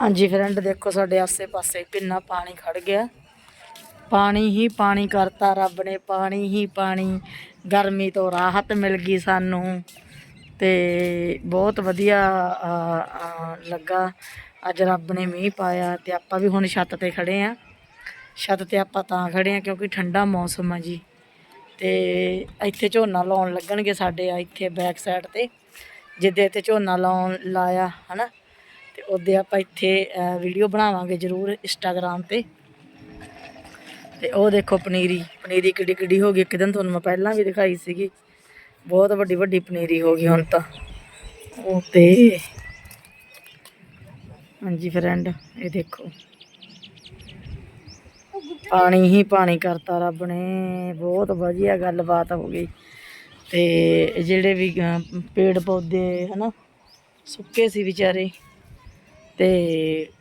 ਹਾਂਜੀ ਫਰੈਂਡ ਦੇਖੋ ਸਾਡੇ ਆਸੇ-ਪਾਸੇ ਕਿੰਨਾ ਪਾਣੀ ਖੜ ਗਿਆ। ਪਾਣੀ ਹੀ ਪਾਣੀ ਕਰਤਾ ਰੱਬ ਨੇ, ਪਾਣੀ ਹੀ ਪਾਣੀ। ਗਰਮੀ ਤੋਂ ਰਾਹਤ ਮਿਲ ਗਈ ਸਾਨੂੰ ਤੇ ਬਹੁਤ ਵਧੀਆ ਲੱਗਾ। ਅੱਜ ਰੱਬ ਨੇ ਮੀਂਹ ਪਾਇਆ ਤੇ ਆਪਾਂ ਵੀ ਹੁਣ ਛੱਤ ਤੇ ਖੜੇ ਆ ਛੱਤ ਤੇ ਆਪਾਂ ਤਾਂ ਖੜੇ ਆ ਕਿਉਂਕਿ ਠੰਡਾ ਮੌਸਮ ਆ ਜੀ। ਤੇ ਇੱਥੇ ਝੋਨਾ ਲਾਉਣ ਲੱਗਣਗੇ ਸਾਡੇ ਇੱਥੇ ਬੈਕ ਸਾਈਡ ਤੇ, ਜਿੱਦੇ ਇੱਥੇ ਝੋਨਾ ਲਾਉਣ ਲਾਇਆ, ਹਨਾ? ਤੇ ਉਹਦੇ ਆਪਾਂ ਇੱਥੇ ਵੀਡੀਓ ਬਣਾਵਾਂਗੇ ਜ਼ਰੂਰ ਇੰਸਟਾਗ੍ਰਾਮ ਤੇ। ਤੇ ਉਹ ਦੇਖੋ ਪਨੀਰੀ ਪਨੀਰੀ ਕਿੱਡੀ ਕਿੱਡੀ ਹੋ ਗਈ। ਇੱਕ ਦਿਨ ਤੁਹਾਨੂੰ ਮੈਂ ਪਹਿਲਾਂ ਵੀ ਦਿਖਾਈ ਸੀਗੀ। ਬਹੁਤ ਵੱਡੀ ਵੱਡੀ ਪਨੀਰੀ ਹੋ ਗਈ ਹੁਣ ਤਾਂ। ਉਹ ਤੇ ਹਾਂਜੀ ਫਰੈਂਡ ਇਹ ਦੇਖੋ। ਪਾਣੀ ਹੀ ਪਾਣੀ ਕਰਤਾ ਰੱਬ ਨੇ। ਬਹੁਤ ਵਧੀਆ ਗੱਲਬਾਤ ਹੋ ਗਈ। ਤੇ ਜਿਹੜੇ ਵੀ ਪੇੜ ਪੌਦੇ, ਹਨਾ, ਸੁੱਕੇ ਸੀ ਵਿਚਾਰੇ। ਤੇ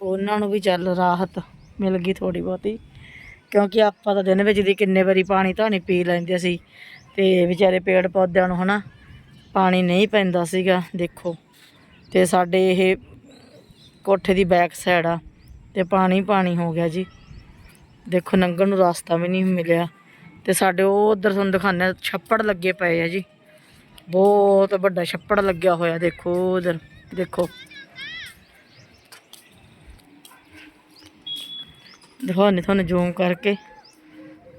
ਉਹਨਾਂ ਨੂੰ ਵੀ ਚੱਲ ਰਾਹਤ ਮਿਲ ਗਈ ਥੋੜੀ ਬਹੁਤੀ, ਕਿਉਂਕਿ ਆਪਾਂ ਤਾਂ ਦਿਨ ਵਿੱਚ ਦੀ ਕਿੰਨੇ ਵਾਰੀ ਪਾਣੀ ਧਾਣੀ ਪੀ ਲੈਂਦੇ ਸੀ ਤੇ ਵਿਚਾਰੇ ਪੇੜ ਪੌਦਿਆਂ ਨੂੰ ਹਨਾ ਪਾਣੀ ਨਹੀਂ ਪੈਂਦਾ ਸੀਗਾ, ਦੇਖੋ। ਤੇ ਸਾਡੇ ਇਹ ਕੋਠੇ ਦੀ ਬੈਕ ਸਾਈਡ ਆ ਤੇ ਪਾਣੀ ਪਾਣੀ ਹੋ ਗਿਆ ਜੀ। ਦੇਖੋ, ਨੰਗਣ ਨੂੰ ਰਸਤਾ ਵੀ ਨਹੀਂ ਮਿਲਿਆ। ਤੇ ਸਾਡੇ ਉਹ ਉਧਰ ਤੁਹਾਨੂੰ ਦਿਖਾਉਂਦੇ ਛੱਪੜ ਲੱਗੇ ਪਏ ਆ ਜੀ। ਬਹੁਤ ਵੱਡਾ ਛੱਪੜ ਲੱਗਿਆ ਹੋਇਆ, ਦੇਖੋ ਉਧਰ, ਦੇਖੋ। ਦਿਖਾਉਂਦੇ ਤੁਹਾਨੂੰ ਜ਼ੂਮ ਕਰਕੇ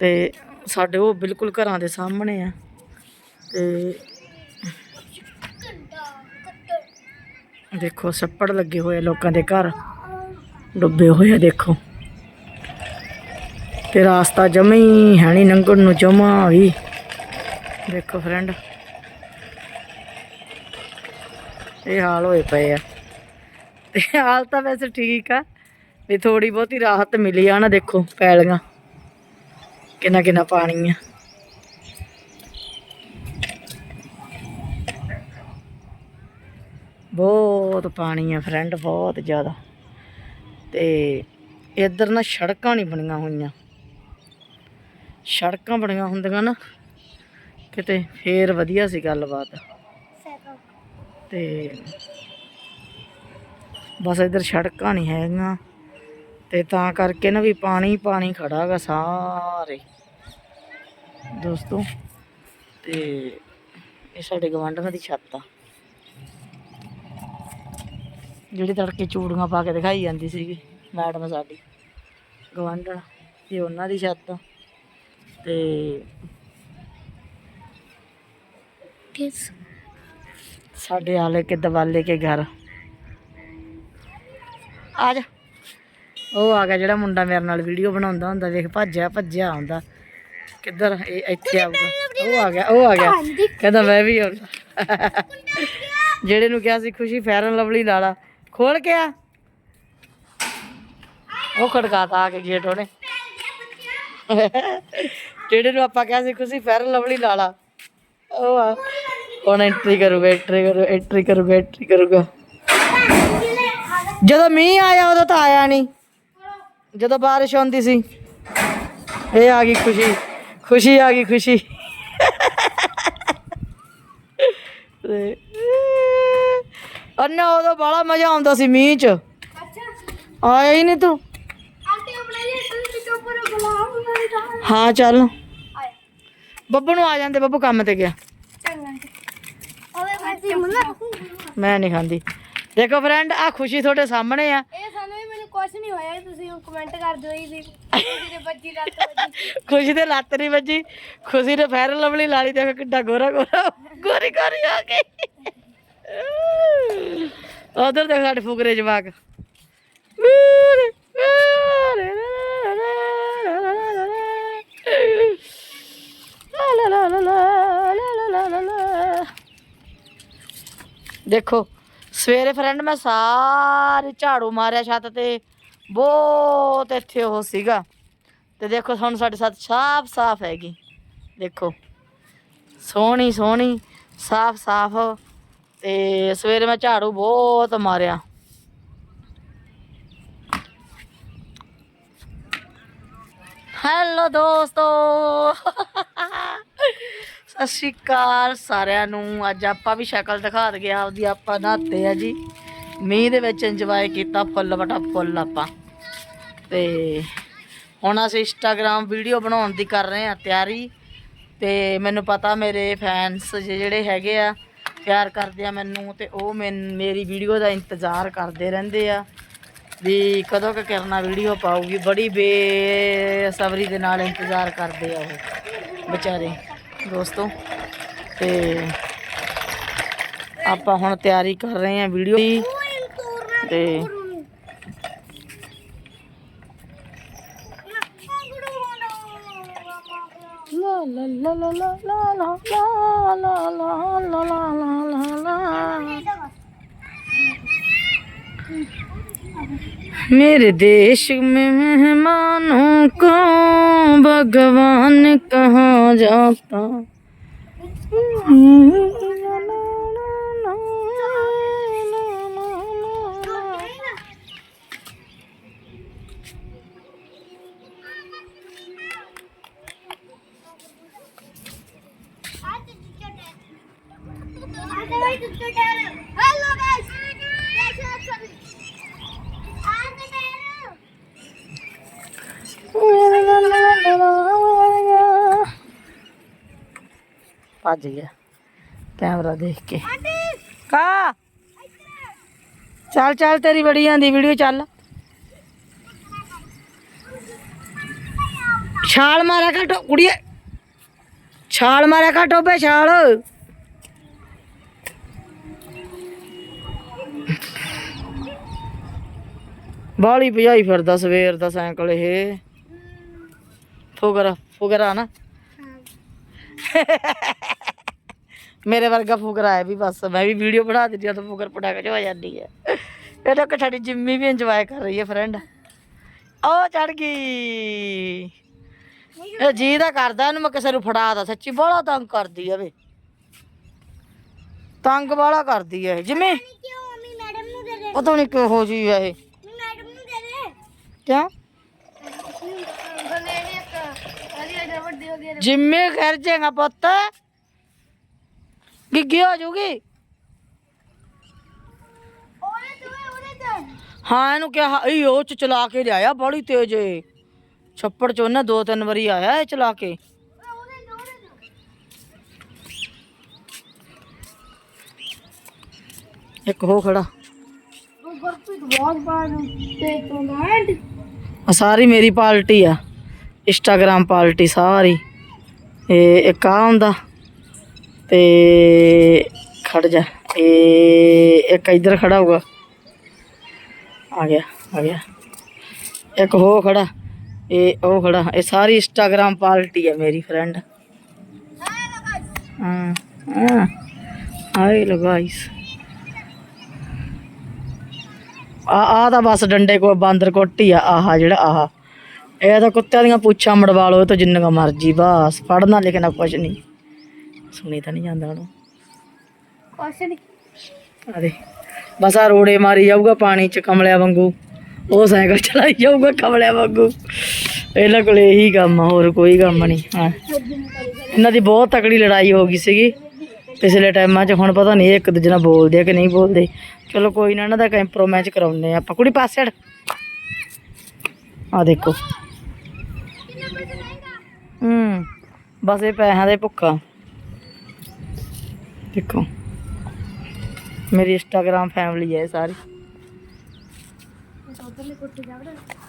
ਤੇ ਸਾਡੇ ਉਹ ਬਿਲਕੁਲ ਘਰਾਂ ਦੇ ਸਾਹਮਣੇ ਆ ਤੇ ਦੇਖੋ ਛੱਪੜ ਲੱਗੇ ਹੋਏ ਆ ਲੋਕਾਂ ਦੇ ਘਰ, ਡੁੱਬੇ ਹੋਏ ਆ ਦੇਖੋ। ਤੇ ਰਾਸਤਾ ਜਮਾ ਹੀ ਹੈ ਨਹੀਂ ਲੰਘਣ ਨੂੰ ਜਮਾ ਵੀ। ਦੇਖੋ ਫਰੈਂਡ ਇਹ ਹਾਲ ਹੋਏ ਪਏ ਆ। ਤੇ ਹਾਲ ਤਾਂ ਵੈਸੇ ਠੀਕ ਆ। ਵੀ ਥੋੜੀ ਬਹੁਤੀ ਰਾਹਤ ਮਿਲੀ ਆ ਨਾ ਦੇਖੋ ਪੈਲੀਆਂ। ਕਿੰਨਾ ਕਿੰਨਾ ਪਾਣੀ ਆ। ਬਹੁਤ ਪਾਣੀ ਆ ਫਰੈਂਡ ਬਹੁਤ ਜ਼ਿਆਦਾ। ਤੇ ਇੱਧਰ ਨਾ ਸੜਕਾਂ ਨਹੀਂ ਬਣੀਆਂ ਹੋਈਆਂ। ਸੜਕਾਂ ਬਣੀਆਂ ਹੁੰਦੀਆਂ ਨਾ, ਕਿਤੇ ਫੇਰ ਵਧੀਆ ਸੀ ਗੱਲਬਾਤ। ਤੇ ਬਸ ਇੱਧਰ ਸੜਕਾਂ ਨਹੀਂ ਹੈਗੀਆਂ। ਤੇ ਤਾਂ ਕਰਕੇ ਨਾ ਵੀ ਪਾਣੀ ਪਾਣੀ ਖੜਾ ਗਾ ਸਾਰੇ। ਦੋਸਤੋ ਤੇ ਇਹ ਸਾਡੇ ਗਵਾਂਢੀਆਂ ਦੀ ਛੱਤ ਆ। ਜਿਹੜੀ ਤੜਕੇ ਚੂੜੀਆਂ ਪਾ ਕੇ ਦਿਖਾਈ ਜਾਂਦੀ ਸੀਗੀ ਮੈਡਮ ਸਾਡੀ। ਗਵਾਂਢਣ ਇਹ ਉਹਨਾਂ ਦੀ ਛੱਤ ਆ। ਤੇ ਕਿਸ? ਸਾਡੇ ਆਲੇ ਕੇ ਦਵਾਲੇ ਕੇ ਘਰ। ਆ ਜਾ। ਉਹ ਆ ਗਿਆ ਜਿਹੜਾ ਮੁੰਡਾ ਮੇਰੇ ਨਾਲ ਵੀਡੀਓ ਬਣਾਉਂਦਾ ਹੁੰਦਾ ਵੇਖ ਭੱਜਿਆ ਭੱਜਿਆ ਆਉਂਦਾ। ਕਿੱਧਰ ਇਹ ਇੱਥੇ ਆਊਗਾ? ਉਹ ਆ ਗਿਆ ਉਹ ਆ ਗਿਆ। ਕਹਿੰਦਾ ਮੈਂ ਵੀ ਆਉਣਾ ਜਿਹੜੇ ਨੂੰ ਕਿਹਾ ਸੀ ਖੁਸ਼ੀ ਫੈਰਨ ਲਵਲੀ ਲਾਲਾ ਖੋਲ ਕੇ ਆ। ਉਹ ਖੜਕਾਤਾ ਆ ਕੇ ਗੇਟ ਉਹਨੇ। ਜਿਹੜੇ ਨੂੰ ਆਪਾਂ ਕਿਹਾ ਸੀ ਖੁਸ਼ੀ ਫੈਰਨ ਲਵਲੀ ਲਾਲਾ ਉਹ ਆ। ਹੁਣ ਐਂਟਰੀ ਕਰੂਗਾ ਐਂਟਰੀ ਕਰੂ ਐਂਟਰੀ ਕਰੂਗਾ ਐਂਟਰੀ ਕਰੂਗਾ। ਜਦੋਂ ਮੀਂਹ ਆਇਆ ਉਦੋਂ ਤਾਂ ਆਇਆ ਨਹੀਂ। ਜਦੋਂ ਬਾਰਿਸ਼ ਹੁੰਦੀ ਸੀ ਇਹ ਆ ਗਈ ਖੁਸ਼ੀ ਖੁਸ਼ੀ ਆ ਗਈ ਖੁਸ਼ੀ। ਤੇ ਅੰਨਾ ਉਦੋਂ ਬੜਾ ਮਜ਼ਾ ਆਉਂਦਾ ਸੀ ਮੀਂਹ ਚ। ਆਇਆ ਹੀ ਨਹੀਂ ਤੂੰ। ਹਾਂ ਚੱਲ। ਬੱਬੂ ਨੂੰ ਆ ਜਾਂਦੇ ਬੱਬੂ ਕੰਮ ਤੇ ਗਿਆ। ਮੈਂ ਨਹੀਂ ਖਾਂਦੀ। ਦੇਖੋ ਫਰੈਂਡ ਆ ਖੁਸ਼ੀ ਤੁਹਾਡੇ ਸਾਹਮਣੇ ਆ। ਕਮੈਂਟ ਕਰ ਦਿਓ ਜੀ ਵੀ ਮੇਰੇ ਬੱਜੀ ਲੱਤ ਵੱਜੀ ਖੁਸ਼ੀ ਦੇ ਲੱਤ ਨਹੀਂ ਵੱਜੀ। ਖੁਸ਼ੀ ਨੇ ਫੈਰ ਲਵਲੀ ਲਾਲੀ ਦੇਖੋ ਕਿੱਡਾ ਗੋਰਾ ਗੋਰਾ ਗੋਰੀ ਗੋਰੀ ਹੋ ਗਈ। ਉਧਰ ਦੇਖ ਸਾਡੇ ਫੁਕਰੇ ਜਵਾਕ। ਦੇਖੋ, ਸਵੇਰੇ ਫਰੈਂਡ ਮੈਂ ਸਾਰੇ ਝਾੜੂ ਮਾਰਿਆ ਛੱਤ ਤੇ। ਬਹੁਤ ਇੱਥੇ ਉਹ ਸੀਗਾ। ਤੇ ਦੇਖੋ ਹੁਣ ਸਾਡੇ ਸਾਥ ਸਾਫ਼ ਸਾਫ਼ ਹੈਗੀ। ਦੇਖੋ, ਸੋਹਣੀ ਸੋਹਣੀ, ਸਾਫ਼ ਸਾਫ਼। ਤੇ ਸਵੇਰੇ ਮੈਂ ਝਾੜੂ ਬਹੁਤ ਮਾਰਿਆ। ਹੈਲੋ ਦੋਸਤੋ। ਸਤਿ ਸ਼੍ਰੀ ਅਕਾਲ ਸਾਰਿਆਂ ਨੂੰ। ਅੱਜ ਆਪਾਂ ਵੀ ਸ਼ਕਲ ਦਿਖਾ ਦਗੇ ਆਪਦੀ ਆਪਾਂ ਨਹਾਤੇ ਆ ਜੀ। ਮੀਂਹ ਦੇ ਵਿੱਚ ਇੰਜੋਏ ਕੀਤਾ ਫੁੱਲ ਵਟਾ ਫੁੱਲ ਆਪਾਂ। ਤੇ ਹੁਣ ਅਸੀਂ ਇੰਸਟਾਗ੍ਰਾਮ ਵੀਡੀਓ ਬਣਾਉਣ ਦੀ ਕਰ ਰਹੇ ਆ ਤਿਆਰੀ। ਤੇ ਮੈਨੂੰ ਪਤਾ ਮੇਰੇ ਫੈਨਸ ਜਿਹੜੇ ਹੈਗੇ ਆ, ਪਿਆਰ ਕਰਦੇ ਆ ਮੈਨੂੰ ਤੇ ਉਹ ਮੈਨ- ਮੇਰੀ ਵੀਡੀਓ ਦਾ ਇੰਤਜ਼ਾਰ ਕਰਦੇ ਰਹਿੰਦੇ ਆ ਵੀ ਕਦੋਂ ਕਿ ਕਰਨਾ ਵੀਡੀਓ ਪਾਊਗੀ। ਬੜੀ ਬੇਸਬਰੀ ਦੇ ਨਾਲ ਇੰਤਜ਼ਾਰ ਕਰਦੇ ਆ ਉਹ ਵਿਚਾਰੇ, ਦੋਸਤੋ। ਤੇ ਆਪਾਂ ਹੁਣ ਤਿਆਰੀ ਕਰ ਰਹੇ ਆ ਵੀਡੀਓ ਦੀ। ਤੇ मेरे देश में मेहमानों को भगवान कहा जाता। ਭੱਜ ਗਿਆ। ਕੈਮਰਾ ਦੇਖ ਕੇ। ਕਾ? ਚੱਲ ਚੱਲ ਤੇਰੀ ਬੜੀ ਆਂਦੀ ਵੀਡੀਓ ਚੱਲ। ਛਾਲ ਮਾਰਿਆ ਕਰ ਕੁੜੀਏ। ਛਾਲ ਮਾਰਿਆ ਕਰ ਟੋਬੇ ਛਾਲ। ਬਾਲੀ ਭਜਾਈ ਫਿਰਦਾ ਸਵੇਰ ਦਾ ਸਾਈਕਲ ਇਹ। ਫੁਗਰਾ ਫੁਗਰਾ ਨਾ। ਮੇਰੇ ਵਰਗਾ ਫੁਕਰ ਆਇਆ ਵੀ ਬਸ ਮੈਂ ਵੀ ਵੀਡੀਓ ਬਣਾ ਦਿੰਦੀ ਆ ਤਾਂ ਫੁਕਰ ਪਟਾਕਾ ਜੋ ਆ ਜਾਂਦੀ ਹੈ। ਇਹ ਤਾਂ ਸਾਡੀ ਜਿੰਮੀ ਵੀ ਇੰਜੋਏ ਕਰ ਰਹੀ ਹੈ ਫਰੈਂਡ ਉਹ ਚੜ ਗਈ। ਇਹ ਜੀ ਦਾ ਕਰਦਾ ਇਹਨੂੰ ਮੈਂ ਕਿਸੇ ਨੂੰ ਫੜਾਦਾ ਸੱਚੀ ਬੜਾ ਤੰਗ ਕਰਦੀ ਆ ਵੇ। ਤੰਗ ਬੜਾ ਕਰਦੀ ਆ ਜਿੰਮੀ ਜਿਵੇਂ ਕਿਉਂ ਮੰਮੀ ਮੈਡਮ ਨੂੰ ਦੇ ਪਤਾ ਨਹੀਂ ਕਿਹੋ ਜੀ ਆ ਇਹ। ਮੈਡਮ ਨੂੰ ਦੇ ਦੇ। ਕਿਆ? ਜਿੰਮੀ ਕਰ ਜਾਏਗਾ ਪੁੱਤ। ਗਿੱਗੀ ਹੋ ਜੂਗੀ? ਹਾਂ ਇਹਨੂੰ ਕਿਹਾ ਇਹ ਉਹ ਚ ਚਲਾ ਕੇ ਲਿਆਇਆ ਬੜੀ ਤੇਜ਼ ਏ। ਛੱਪੜ ਚ ਉਹਨੇ ਦੋ ਤਿੰਨ ਵਾਰੀ ਆਇਆ ਇਹ ਚਲਾ ਕੇ। ਇੱਕ ਹੋ ਖੜਾ। ਸਾਰੀ ਮੇਰੀ ਪਾਰਟੀ ਆ। ਇੰਸਟਾਗ੍ਰਾਮ ਪਾਰਟੀ ਸਾਰੀ। ਇਹ ਇੱਕ ਆ ਹੁੰਦਾ ਤੇ ਖੜ ਜਾ ਇਹ ਇੱਕ ਇੱਧਰ ਖੜਾ ਹੋਊਗਾ। ਆ ਗਿਆ ਆ ਗਿਆ। ਇੱਕ ਹੋ ਖੜਾ ਇਹ ਉਹ ਖੜਾ। ਇਹ ਸਾਰੀ ਇੰਸਟਾਗ੍ਰਾਮ ਪਾਰਟੀ ਹੈ ਮੇਰੀ ਫਰੈਂਡ ਹਾਂ ਹਾਂ। ਹਾਈ ਲੋ ਗਾਇਸ ਆ ਆ ਤਾਂ ਬਸ ਡੰਡੇ ਕੋ ਬਾਂਦਰ ਕੋਟੀ ਆ, ਆਹ ਜਿਹੜਾ ਆਹਾ। ਇਹ ਤਾਂ ਕੁੱਤਿਆਂ ਦੀਆਂ ਪੁੱਛਾਂ ਮੜਵਾ ਲਓ ਤਾਂ ਜਿੰਨੀਆਂ ਮਰਜ਼ੀ ਬਸ ਪੜਨਾ ਲਿਖਣਾ ਕੁਛ ਨਹੀਂ। ਸੁਣੀ ਤਾਂ ਨਹੀਂ ਜਾਂਦਾ ਉਹਨੂੰ। ਕੁਛ ਨਹੀਂ। ਆਦੇ ਬਸ ਆ ਰੋੜੇ ਮਾਰੀ ਜਾਊਗਾ ਪਾਣੀ ਚ ਕਮਲਿਆਂ ਵਾਂਗੂ। ਉਹ ਸਾਈਕਲ ਚਲਾਈ ਜਾਊਗਾ ਕਮਲਿਆਂ ਵਾਂਗੂ। ਇਹਨਾਂ ਕੋਲ ਇਹੀ ਕੰਮ ਆ ਹੋਰ ਕੋਈ ਕੰਮ ਨਹੀਂ। ਹਾਂ। ਇਹਨਾਂ ਦੀ ਬਹੁਤ ਤਕੜੀ ਲੜਾਈ ਹੋ ਗਈ ਸੀਗੀ। ਪਿਛਲੇ ਟਾਈਮਾਂ 'ਚ ਹੁਣ ਪਤਾ ਨਹੀਂ ਇੱਕ ਦੂਜੇ ਨਾਲ ਬੋਲਦੇ ਆ ਕਿ ਨਹੀਂ ਬੋਲਦੇ। ਚਲੋ ਕੋਈ ਨਾ ਇਹਨਾਂ ਦਾ ਕੈਂਪਰੋ ਮੈਚ ਕਰਾਉਂਦੇ ਆ। ਆਪਾਂ ਕੁੜੀ ਪਾਸੇ ਆ ਦੇਖੋ। ਹੂੰ, ਬਸ ਇਹ ਪੈਸਿਆਂ ਦੇ ਭੁੱਖਾ। ਦੇਖੋ, ਮੇਰੀ ਇੰਸਟਾਗ੍ਰਾਮ ਫੈਮਿਲੀ ਹੈ ਸਾਰੀ।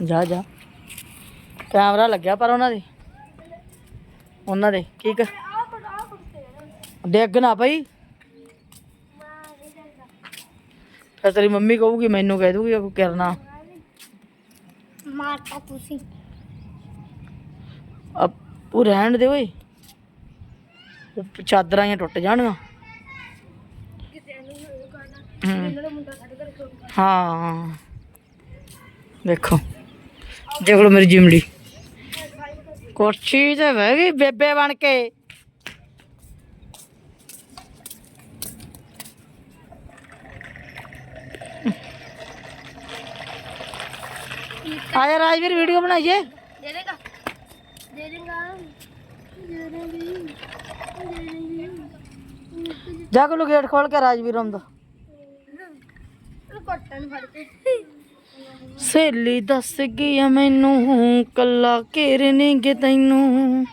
ਜਾ ਜਾ। ਕੈਮਰਾ ਲੱਗਿਆ ਪਰ ਉਹਨਾਂ ਦੇ। ਉਹਨਾਂ ਦੇ, ਕੀ ਕਰ ਡਿੱਗ ਨਾ ਪਈ। ਫਿਰ ਤੇਰੀ ਮੰਮੀ ਕਹੂਗੀ, ਮੈਨੂੰ ਕਹਿ ਦੂਗੀ, ਉਹ ਕਰਨਾ। ਮਾਰਤਾ ਤੁਸੀਂ। ਅਬ ਉਹ ਰਹਿਣ ਦੇ ਓਏ। ਉਹ ਚਾਦਰਾਂ ਹੀ ਟੁੱਟ ਜਾਣਗੀਆਂ। ਹਾਂ। ਦੇਖੋ ਦੇਖ ਲਓ ਮੇਰੀ ਜਿਮੜੀ। ਕੁਰਸੀ ਤੇ ਬਹਿ ਗਈ ਬੇਬੇ ਬਣ ਕੇ। ਆਇਆ ਰਾਜਵੀਰ ਵੀਡੀਓ ਬਣਾਈਏ। ਦੇ ਦੇਗਾ। ਦੇ ਦੇਗਾ ਦੇ ਦੇਗੀ ਜਾ ਕੋਲ ਗੇਟ ਖੋਲ ਕੇ ਰਾਜਵੀਰ ਆਉਂਦਾ ਘੁੱਟਣ ਫੜ ਕੇ ਸਹੇਲੀ ਦੱਸ ਗਈ ਆ ਮੈਨੂੰ, ਕੱਲਾ ਘੇਰਨਗੇ ਤੈਨੂੰ।